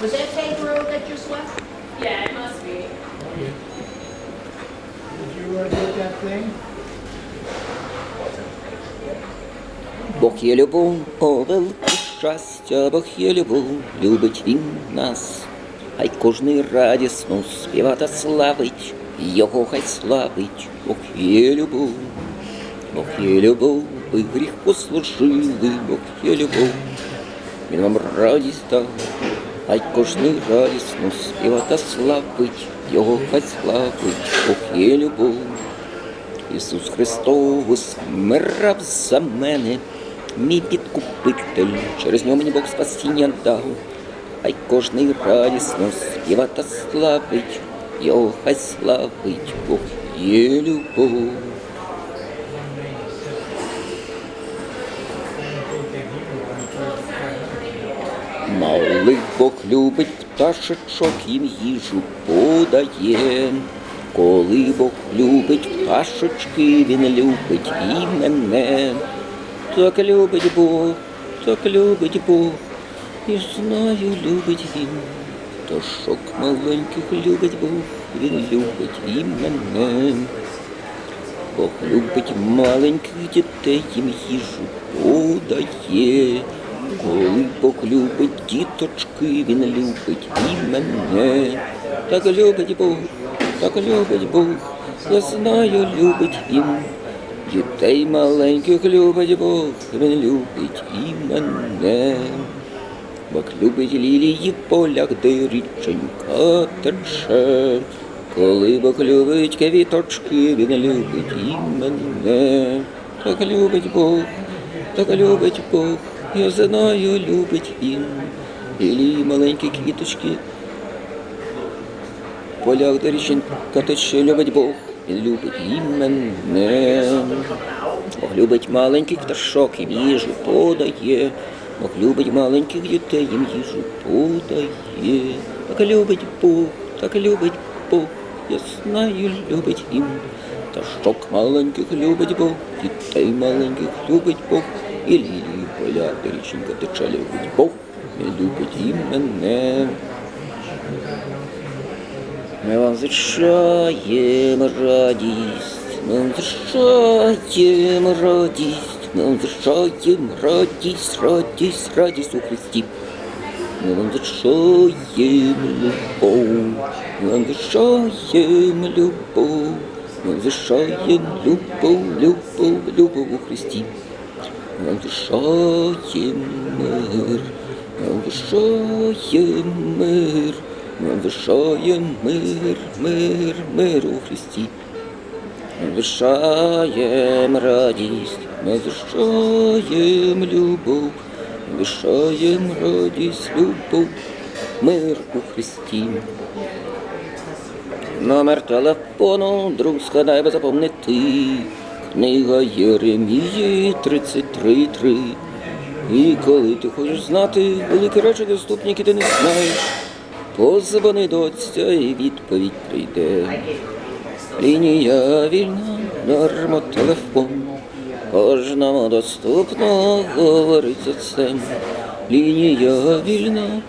Was that Tate Road that just left? Yeah, it must be. Did you uh, get that thing? Бог є любов, о велике щастя, Бог є любов, любить він нас. Хай кожний радісно співа та славить, Його хай славить, Бог є любов, Бог є любов, ви гріх послужили, Бог є любов, Він вам радість дав, Хай кожний радісно співа та славить, Його хай славить, Бог є любов. Ісус Христос вмирав за мене, мій підкупитель, через нього мені Бог спасіння дав. Хай кожний радісно співа та славить, його хай славить, Бог є любов. Малий Бог любить пташечок їм їжу подає. Коли Бог любить пташечки, він любить і мене. Так любить Бог, так любить Бог, і знаю, любить він. Пташок маленьких любить Бог, він любить і мене. Бог любить маленьких дітей, їм їжу подає. Коли Бог любить діточки, він любить і мене. Так любить Бог, так любить Бог, я знаю, любить він. Дітей маленьких любить Бог, він любить і мене. Бог любить лілії полях, де річенька тече. Коли Бог любить квіточки, він любить і мене. Так любить Бог, так любить Бог, я знаю, любить він. Лілії маленькі квіточки, полях, де річенька тече, любить Бог, він любить і мене. Бог любить маленьких пташок, їм їжу подає. Бог любить маленьких дітей, їм їжу подає. Так любить Бог, так любить Бог, я знаю, любить він. Пташок маленьких любить Бог, дітей маленьких любить Бог, і лілії поля, річенька тече, любить Бог, він любить і мене. Ми вам зичаємо радість, ми вам зичаємо радість, ми вам зичаємо радість, радість, радість у Христі. Ми вам зичаємо любов, ми вам зичаємо любов, ми вам зичаємо любов, любов, любов у Христі. Вам зичаємо мир, ми вам зичаємо мир. Ми вишаєм мир, мир, мир у Христі. Ми вишаєм радість, ми вишаєм любов, ми радість, любов, мир у Христі. Номер телефону, друг, згадай, аби запомнити. Книга Єремії 33.3. І коли ти хочеш знати великі речі доступні, які ти не знаєш, Позвони до отця і відповідь прийде. Лінія вільна, дармо телефон. Кожному доступно говорить отцем. Лінія вільна,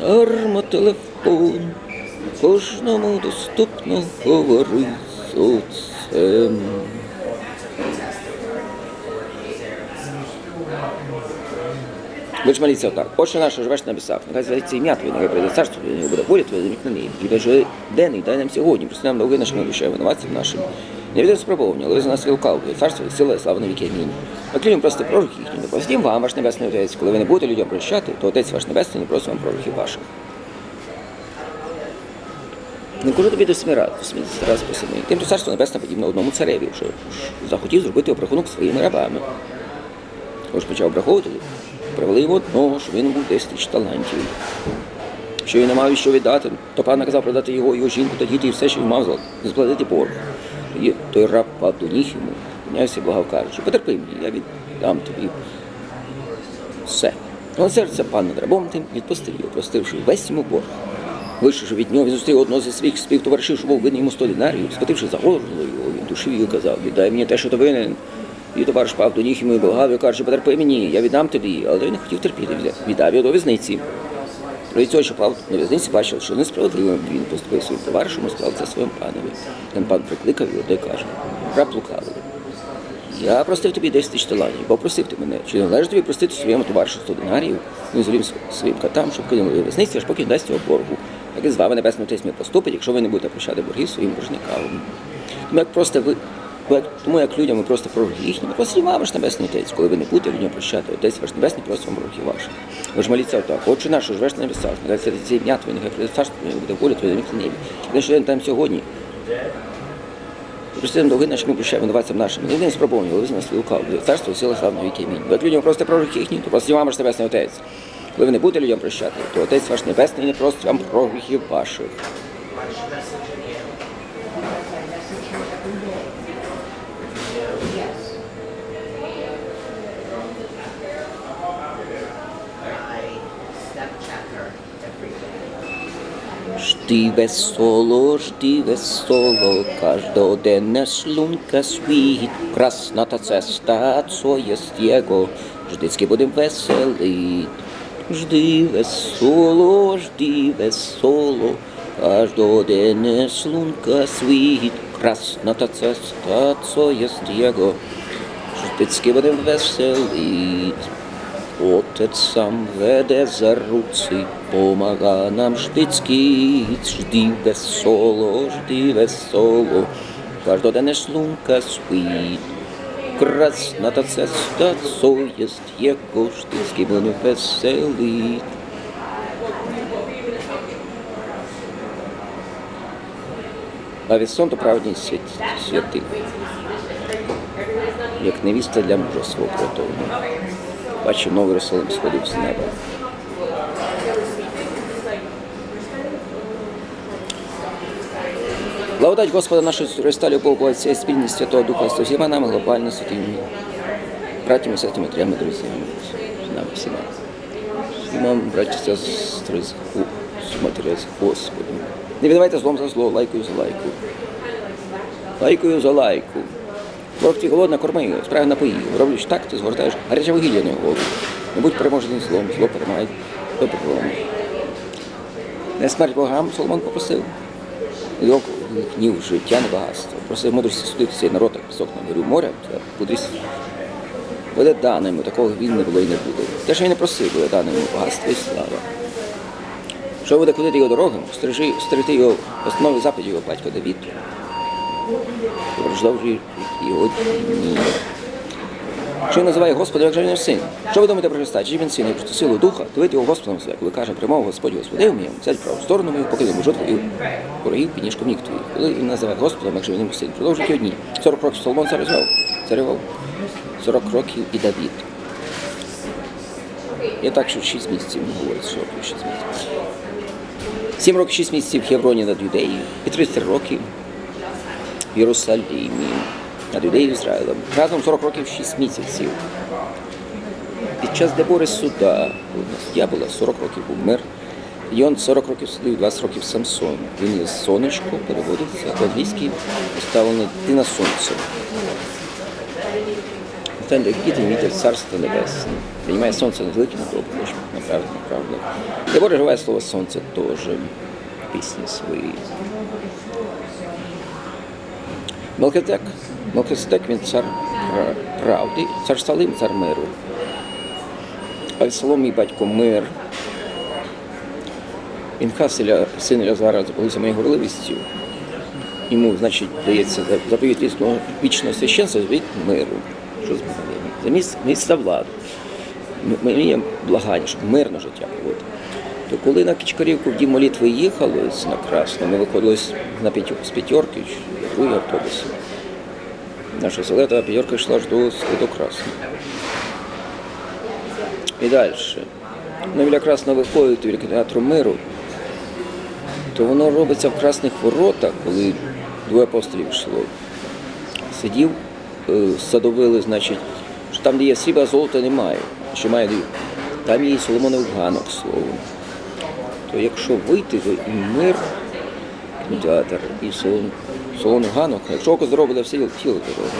дармо телефон. Кожному доступно говорить отцем. Ж моліться отак. Отче наш, що живеш на небесах, нехай зветься ім'я Твоє, нехай прийде царство нехай буде воля Твоя, неї. І вже денний, дай нам сьогодні, прости нам довги нашим обіщаємо, винуватцям нашим. Не від спробовування, але за нас лукавки, царство і сила, і слава на віки. Амінь. Наклюємо просто пророків їхніх, допустим вам, ваш небесний отець. Коли ви не будете людям прощати, то отець ваш небесний не просить вам пророків ваших. Не кажу тобі до сміра, до сміра раз посини. Тим то царство небесне подібно одному цареві, що захотів зробити обрахунок своїми рабами. Тож почав обраховувати, привели одного, що він був 10 тисяч талантів. Що він не мав що віддати, то пан наказав продати його, його жінку та діти і все, що він мав сплатити борг. І той раб пав до ніг йому, і благав кажучи, потерпи мені, я віддам тобі все. Але серце пан над рабом тим відпустив його, простивши весь йому борг. Вийшовши від нього, він зустрів одного зі своїх співтоваришів, що був винен йому сто динарів, схвативши за горло його, він душив і казав, віддай мені те, що ти винен. І товариш пав до йому і благав, і каже, потерпи мені, я віддам тобі, але він не хотів терпіти, віддав його до в'язниці. Про цього, що Павло на в'язниці бачив, що несправедливо він поступив своїм товаришем і сказав це своїм панові. Ten пан прикликав його та каже, раб лукавий. Я простив тобі 10 тисяч талантів, попросив ти мене, чи не належить тобі простити своєму товаришу 100 динарів, ну і своїм котам, щоб кинули у в'язниці, аж поки не дасть цього боргу. І з вами небесний отець поступить, якщо ви не будете прощати борги своїм боржникам. Тому як просто ви. Тому як людям ви просто пророги їхні, вам ваш небесний отець, коли ви не будете людям прощати, отець ваш небесний просить вам борги ваші. Ви ж моліться отак, отче наш, що живеш на небесах, нехай святиться ім'я Твоє, нехай прийде царство Твоє, буде воля Твоя на небі. Те, що там сьогодні, Прости нам довги наші, ми прощаємо винуватцям нашим. Не один спробовані, але нас лукав. Царство, сила, слава, віки, амінь. Бо як людям просто пророк їхні, то просить вам ваш небесний отець. Коли ви не будете людям прощати, то отець ваш небесний не просить вам про гріхів ваших. Жди весело, жди весело, каждоденне шлунка світ, красна та цеста, co jest jego, ждицьки будем веселить. Жди весело, жди весело, каждоденне шлунка світ, красна та цеста, co jest jego, ждицьки будем веселить. Отець сам веде за руці, помага нам ждицький, жди весело, жди весело, каждоденне шлунка світ. Красна та цеста, jest jego, ждицький буде веселий. А від сон то праведні свят, святи, як невіста для мужа свого приготовлена. Бачив новий Росолим сходив з неба. Благодать Господа нашого Христа, любов Отця і спільність Святого Духа з усіма нами глобально святими братями, сестрами, трями, друзями, нами всіма. Всіма, браті, сестри, матері, з Господом. Не віддавайте злом за зло, лайкою за лайку. Лайкою за лайку. Твій голодна, корми справи напої. Роблюсь так, ти згортаєш гаряче вугілля на голову. Не будь переможений злом, зло перемагає добром. Не смерть богам Соломон попросив. Його гнів життя, не багатство. Просив мудрості судити цей народ, як пісок на горю моря, та мудрість буде даним, такого він не було і не буде. Те, що він не просив, буде даним багатство і слава. Що буде ходити його дорогами, стережи, стерегти його постанови заповіді його батька Давід. І продовжує його дні. Що він називає Господа, як же він син? Що ви думаєте про Христа? Чи він син, як про силу духа, то його Господом себе, коли каже, прямого Господь Господи вміємо, сядь праву сторону мою, поки не можу твою ворогів під ніжком ніг твоїх. Коли він називає Господом, як же він йому син, продовжують його дні. 40 років Соломон царював, царював. 40 років і Давід. Я так, що 6 місяців не говорить, 40 років 6 місяців. 7 років 6 місяців в Євроні над Юдеєю і 33 роки в Єрусалімі, над Юдеєю Ізраїлем. Разом 40 років 6 місяців. Під час Дебори суда, я була 40 років був мир, і він 40 років судив, 20 років Самсон. Він є сонечко, переводиться, по-англійськи поставлено ти на сонце. Ten, який ти вітер царство небесне. Приймає сонце над великим добром, направду, направду. Дебора живе слово сонце теж в пісні своїй. Мелкидек, Мелкидек він цар правди, цар Салим, цар миру. Авесолом мій батько мир. Він Хасиля, син Лязара, запалився моєю горливістю. Йому, значить, дається за- заповіт вічного, вічного священства від миру. Що з За місць, місце влади. Мені благання, щоб мирно життя проводити. То коли на Кічкарівку в дім молитви їхали на Красно, ми виходили на з п'ятерки, другий автобус. Наша селета п'ятерка йшла аж до, до Красного. І далі. Ну, біля Красного виходить біля театру миру, то воно робиться в Красних воротах, коли двоє апостолів йшло. Сидів, е, садовили, значить, що там, де є срібла, золота немає. Що має. Там є Соломонов ганок, словом. То якщо вийти, то і мир, кінотеатр, і Солон, Солон ганок, якщо око буде все тіло здорове.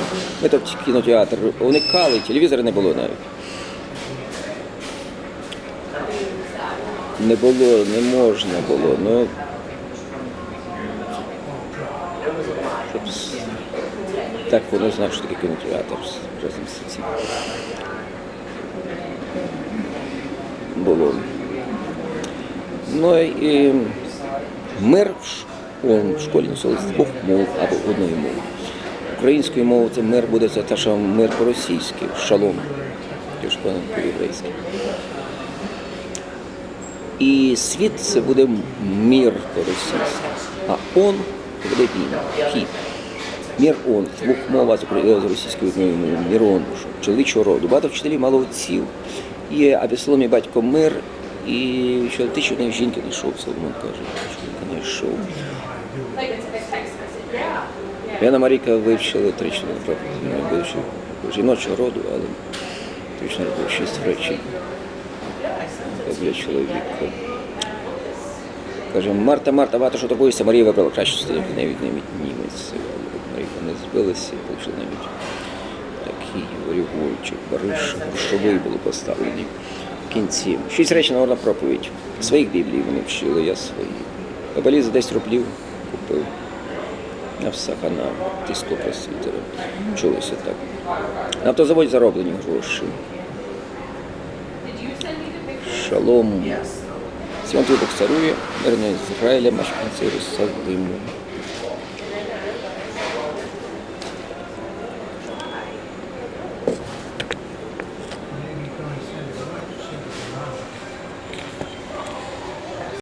Ми там кінотеатр уникали, телевізора не було навіть. не було, не можна було. Ну, щоб так воно знав, що таке кінотеатр разом з цим. Було. Ну і мир в школі навчалися з двох мов або одної мови. Українською мовою це мир буде це те, що мир по-російськи, шалом, по-єврейськи. І світ це буде мір по-російськи, а он це буде він, хід. Мір он, двох мов, а з російською мовою мір он, чоловічого роду. Багато вчителів мало отців. Є Абіслом і батько мир, і що ти що не жінки знайшов, Соломон каже, що не знайшов. Яна Марійка вивчила тричну вивчив жіночого роду, але тричну роду шість речей для чоловіка. Каже, Марта, Марта, багато що турбуєшся, Марія вибрала краще студент, навіть навіть німець. Марійка не збилася, отримали навіть такий варігольчик, бариш, грошовий були поставлені в кінці. Шість речень на проповідь. Своїх біблій вони вчили, я свої. Кабалі за 10 рублів купив. На всахана тиску просвітера. Чулося так. На автозаводі зароблені гроші. Шалом. Сьогодні Бог царує, мирне Ізраїля, мешканці Єрусалиму.